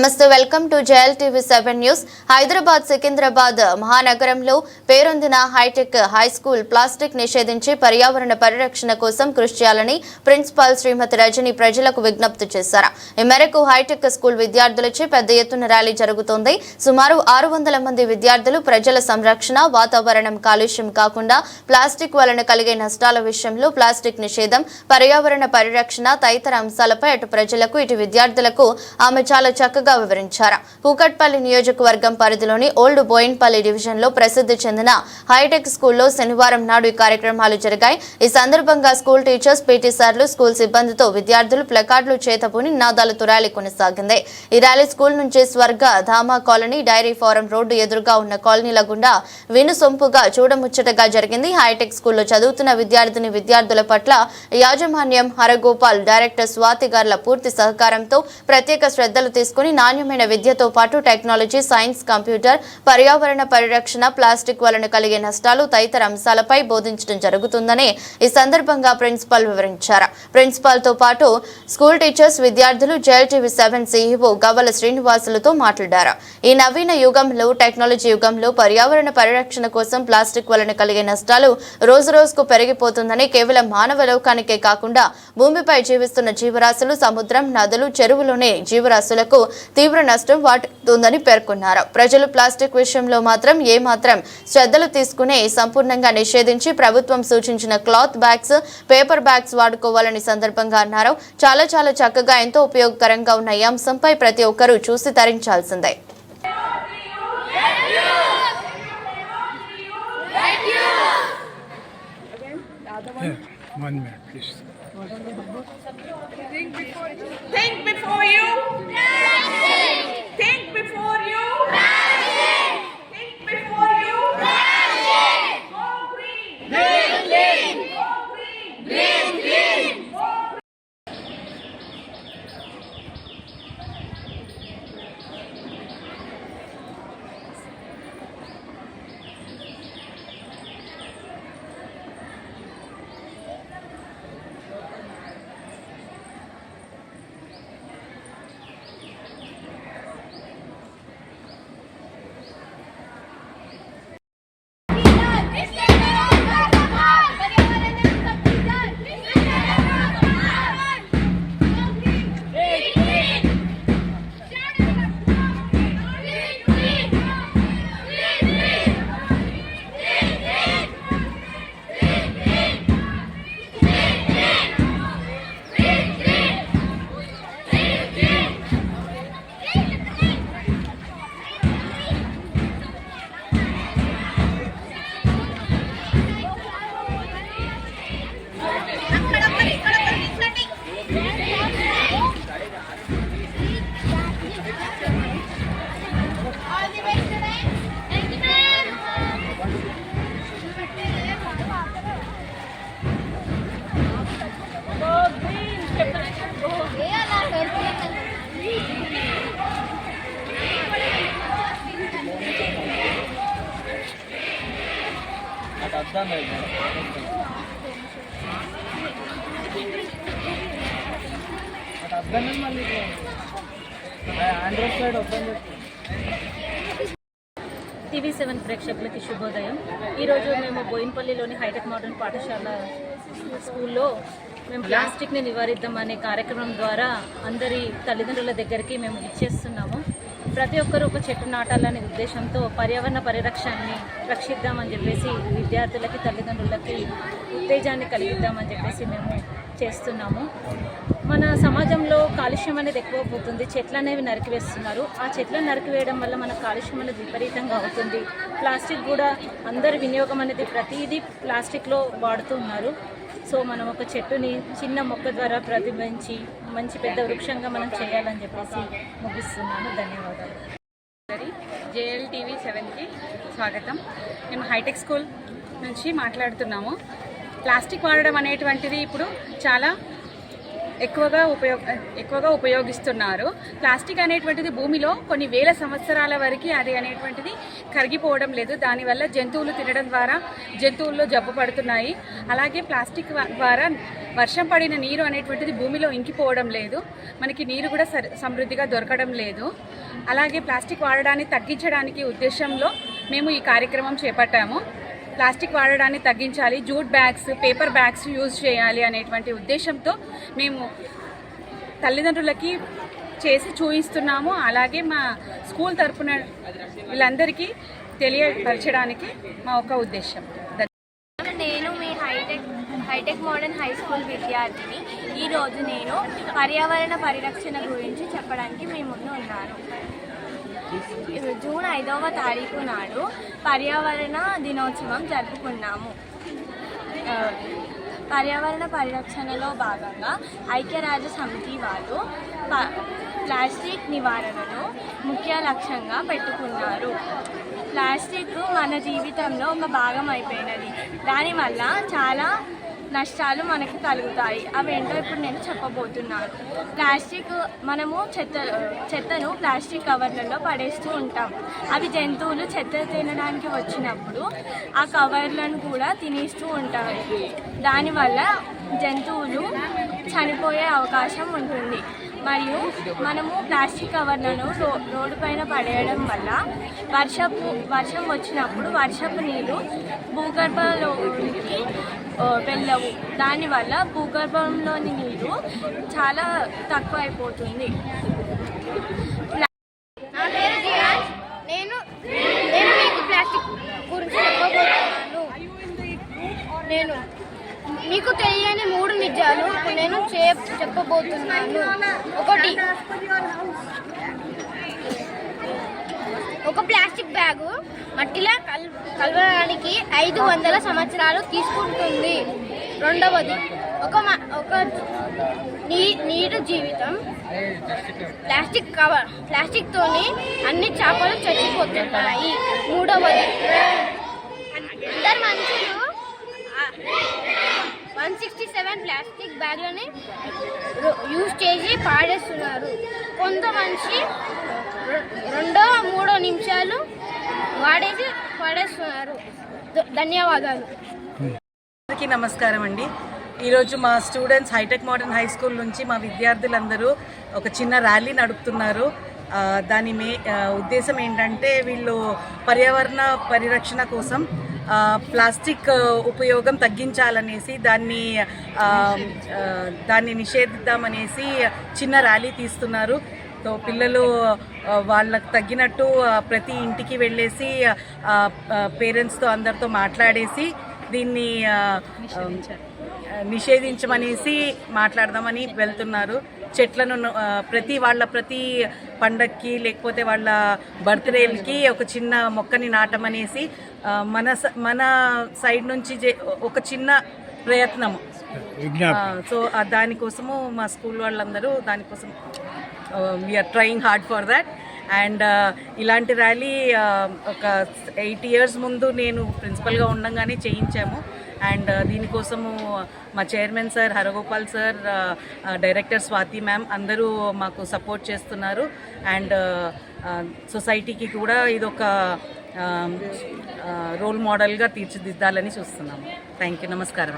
నమస్తే welcome to జయల్ TV seven news. Hyderabad Secunderabad మహానగరంలో పేరొందిన hi tech high school plastic నిషేధించి పర్యావరణ పరిరక్షణ కోసం కృషి చేయాలని ప్రిన్సిపాల్ శ్రీమతి రజని ప్రజలకు విజ్ఞప్తి చేశారు. ఈ మేరకు హైటెక్ స్కూల్ విద్యార్థులచే పెద్ద ఎత్తున ర్యాలీ జరుగుతోంది. సుమారు ఆరు వందల మంది విద్యార్థులు ప్రజల సంరక్షణ వాతావరణం కాలుష్యం కాకుండా ప్లాస్టిక్ వలన కలిగే నష్టాల విషయంలో ప్లాస్టిక్ నిషేధం పర్యావరణ పరిరక్షణ తదితర అంశాలపై అటు ప్రజలకు ఇటు విద్యార్థులకు ఆమె చాలా చక్కగా వివరించారు. కూకట్పల్లి నియోజకవర్గం పరిధిలోని ఓల్డ్ బోయిన్పల్లి డివిజన్లో ప్రసిద్ధి చెందిన హైటెక్ స్కూల్లో శనివారం నాడు ఈ కార్యక్రమాలు జరిగాయి. ఈ సందర్భంగా స్కూల్ టీచర్స్ పీటీ సార్లు స్కూల్ సిబ్బందితో విద్యార్థులు ప్లకార్డులు చేతపూని నినాదాలతో ర్యాలీ కొనసాగింది. ఈ ర్యాలీ స్కూల్ నుంచి Swarga Dhama colony dairy farm road ఎదురుగా ఉన్న కాలనీల గుండా వినుసొంపుగా చూడముచ్చటగా జరిగింది. హైటెక్ స్కూల్లో చదువుతున్న విద్యార్థిని విద్యార్థుల పట్ల యాజమాన్యం హరగోపాల్ డైరెక్టర్ స్వాతి గార్ల పూర్తి సహకారంతో ప్రత్యేక శ్రద్ధలు తీసుకుని నాణ్యమైన విద్యతో పాటు టెక్నాలజీ సైన్స్ కంప్యూటర్ పర్యావరణ పరిరక్షణ ప్లాస్టిక్ వలన కలిగే నష్టాలు తదితర అంశాలపై బోధించడం జరుగుతుందని ఈ సందర్భంగా ప్రిన్సిపాల్ వివరించారు. ప్రిన్సిపాల్తో పాటు స్కూల్ టీచర్స్ విద్యార్థులు జేఎల్టీవీ సెవెన్ సీఈఓ గవ్వల శ్రీనివాసులతో మాట్లాడారు. ఈ నవీన యుగంలో టెక్నాలజీ యుగంలో పర్యావరణ పరిరక్షణ కోసం ప్లాస్టిక్ వలన కలిగే నష్టాలు రోజు రోజుకు పెరిగిపోతుందని కేవలం మానవ లోకానికే కాకుండా భూమిపై జీవిస్తున్న జీవరాశులు సముద్రం నదులు చెరువులోనే జీవరాశులకు తీవ్ర నష్టం వాటిల్తుందని పేర్కొన్నారు ప్రజలు ప్లాస్టిక్ విషయంలో మాత్రం ఏ మాత్రం శ్రద్ధలు తీసుకుని సంపూర్ణంగా నిషేధించి ప్రభుత్వం సూచించిన క్లాత్ బ్యాగ్స్ పేపర్ బ్యాగ్స్ వాడుకోవాలని సందర్భంగా అన్నారు చాలా చాలా చక్కగా ఎంతో ఉపయోగకరంగా ఉన్న ఈ అంశంపై ప్రతి ఒక్కరూ చూసి తరించాల్సిందే one minute, please. Think before you. Think TV seven ప్రేక్షకులకి శుభోదయం. ఈరోజు మేము బోయిన్పల్లిలోని హైటెక్ మోడర్న్ పాఠశాల స్కూల్లో మేము ప్లాస్టిక్ని నివారిద్దాం అనే కార్యక్రమం ద్వారా అందరి తల్లిదండ్రుల దగ్గరికి మేము ఇచ్చేస్తున్నాము ప్రతి ఒక్కరూ ఒక చెట్టు నాటాలనే ఉద్దేశంతో పర్యావరణ పరిరక్షణని రక్షిద్దామని చెప్పేసి విద్యార్థులకి తల్లిదండ్రులకి ఉత్తేజాన్ని కలిగిద్దామని చెప్పేసి మేము చేస్తున్నాము. మన సమాజంలో కాలుష్యం అనేది ఎక్కువ పోతుంది. చెట్లు అనేవి నరికివేస్తున్నారు. ఆ చెట్లను నరికివేయడం వల్ల మన కాలుష్యం అనేది విపరీతంగా అవుతుంది. ప్లాస్టిక్ కూడా అందరి వినియోగం అనేది ప్రతిదీ ప్లాస్టిక్లో వాడుతున్నారు సో మనం ఒక చెట్టుని చిన్న మొక్క ద్వారా ప్రతిబింబించి మంచి పెద్ద వృక్షంగా మనం చేయాలని చెప్పేసి ముగిస్తున్నాను. ధన్యవాదాలు. జేఎల్ టీవీ సెవెన్కి స్వాగతం. మేము హైటెక్ స్కూల్ నుంచి మాట్లాడుతున్నాము. ప్లాస్టిక్ వాడడం అనేటువంటిది ఇప్పుడు చాలా ఎక్కువగా ఉపయోగ ఎక్కువగా ఉపయోగిస్తున్నారు. ప్లాస్టిక్ అనేటువంటిది భూమిలో కొన్ని వేల సంవత్సరాల వరకు అది అనేటువంటిది కరిగిపోవడం లేదు. దానివల్ల జంతువులు తినడం ద్వారా జంతువుల్లో జబ్బు పడుతున్నాయి. అలాగే ప్లాస్టిక్ ద్వారా వర్షం పడిన నీరు అనేటువంటిది భూమిలో ఇంకిపోవడం లేదు. మనకి నీరు కూడా సరి సమృద్ధిగా దొరకడం లేదు. అలాగే ప్లాస్టిక్ వాడడాన్ని తగ్గించడానికి ఉద్దేశంలో మేము ఈ కార్యక్రమం చేపట్టాము. ప్లాస్టిక్ వాడడాన్ని తగ్గించాలి jute bags paper bags use చేయాలి అనేటువంటి ఉద్దేశంతో మేము తల్లిదండ్రులకి చేసి చూపిస్తున్నాము అలాగే మా స్కూల్ తరపున వీళ్ళందరికీ తెలియపరచడానికి మా ఒక ఉద్దేశం. నేను మీ hitech hitech modern high school విద్యార్థిని. ఈరోజు నేను పర్యావరణ పరిరక్షణ గురించి చెప్పడానికి మీ ముందు ఉన్నాను. జూన్ ఐదవ తారీఖు నాడు పర్యావరణ దినోత్సవం జరుపుకున్నాము. పర్యావరణ పరిరక్షణలో భాగంగా ఐక్యరాజ్య సమితి వాళ్ళు ప- ప్లాస్టిక్ నివారణను ముఖ్య లక్ష్యంగా పెట్టుకున్నారు. ప్లాస్టిక్ మన జీవితంలో ఒక భాగం అయిపోయినది. దానివల్ల చాలా నష్టాలు మనకు కలుగుతాయి. అవేంటో ఇప్పుడు నేను చెప్పబోతున్నాను. ప్లాస్టిక్ మనము చెత్త చెత్తను ప్లాస్టిక్ కవర్లలో పడేస్తూ ఉంటాం. అవి జంతువులు చెత్త తినడానికి వచ్చినప్పుడు ఆ కవర్లను కూడా తినేస్తూ ఉంటాయి. దానివల్ల జంతువులు చనిపోయే అవకాశం ఉంటుంది. మరియు మనము ప్లాస్టిక్ కవర్లను రో రోడ్డు పైన పడేయడం వల్ల వర్షపు వర్షం వచ్చినప్పుడు వర్షపు నీరు భూగర్భలో వెళ్ళవు. దానివల్ల భూగర్భంలోని నీరు చాలా తక్కువ అయిపోతుంది నేను నేను మీకు ప్లాస్టిక్ గురించి చెప్పబోతున్నాను. నేను మీకు తెలియని మూడు నిజాలు నేను చెప్ చెప్పబోతున్నాను. ఒకటి ఒక ప్లాస్టిక్ బ్యాగు మట్టిలో కలవడానికి ఐదు వందల సంవత్సరాలు తీసుకుంటుంది. రెండవది ఒక మ- ఒక నీ నీరు జీవితం ప్లాస్టిక్ కవర్ ప్లాస్టిక్తోని అన్ని చేపలు చచ్చిపోతున్నాయి మూడవది అందరు మనుషులు వన్ సిక్స్టీ సెవెన్ ప్లాస్టిక్ బ్యాగ్లని యూజ్ చేసి పాడేస్తున్నారు కొంత మనిషి రెండో మూడో నిమిషాలు వాడేసి పడేస్తున్నారు ధన్యవాదాలు. అందరికీ నమస్కారం అండి. ఈరోజు మా students hitech modern high school నుంచి మా విద్యార్థులందరూ ఒక చిన్న ర్యాలీ నడుపుతున్నారు. దాని మే ఉద్దేశం ఏంటంటే వీళ్ళు పర్యావరణ పరిరక్షణ కోసం ప్లాస్టిక్ ఉపయోగం తగ్గించాలనేసి దాన్ని దాన్ని నిషేధిద్దామనేసి చిన్న ర్యాలీ తీస్తున్నారు. సో పిల్లలు వాళ్ళకు తగ్గినట్టు ప్రతి ఇంటికి వెళ్ళేసి పేరెంట్స్తో అందరితో మాట్లాడేసి దీన్ని నిషేధించమనేసి మాట్లాడదామని వెళ్తున్నారు. చెట్లను ప్రతి వాళ్ళ ప్రతి పండక్కి లేకపోతే వాళ్ళ బర్త్డేలకి ఒక చిన్న మొక్కని నాటమనేసి మన స- మన సైడ్ నుంచి ఒక చిన్న ప్రయత్నము. సో దానికోసము మా స్కూల్ వాళ్ళందరూ దానికోసం we are trying hard for that and ఇలాంటి ర్యాలీ uh, ఒక ఎయిట్ ఇయర్స్ ముందు నేను ప్రిన్సిపల్గా ఉండగానే చేయించాము. అండ్ uh, దీనికోసము మా chairman sir Haragopal sir director Swathi ma'am అందరూ మాకు సపోర్ట్ చేస్తున్నారు. అండ్ సొసైటీకి uh, కూడా ఇదొక um, రోల్ మోడల్గా తీర్చిదిద్దాలని చూస్తున్నాము. థ్యాంక్ యూ నమస్కారం